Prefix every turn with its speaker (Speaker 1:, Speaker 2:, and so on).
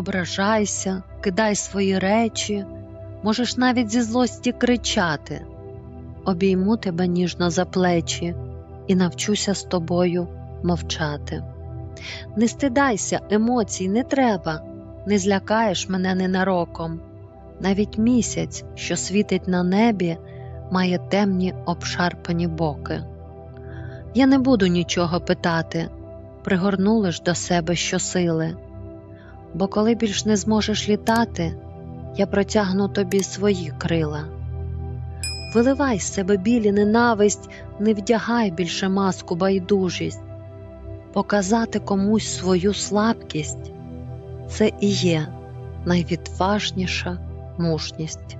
Speaker 1: ображайся, кидай свої речі, можеш навіть зі злості кричати. Обійму тебе ніжно за плечі і навчуся з тобою мовчати. Не стидайся, емоцій не треба, не злякаєш мене ненароком. Навіть місяць, що світить на небі, має темні обшарпані боки. Я не буду нічого питати, пригорну лиш до себе щосили, бо коли більш не зможеш літати, я протягну тобі свої крила. Виливай з себе білі ненависть, не вдягай більше маску байдужість, показати комусь свою слабкість це і є найвідважніша мужність.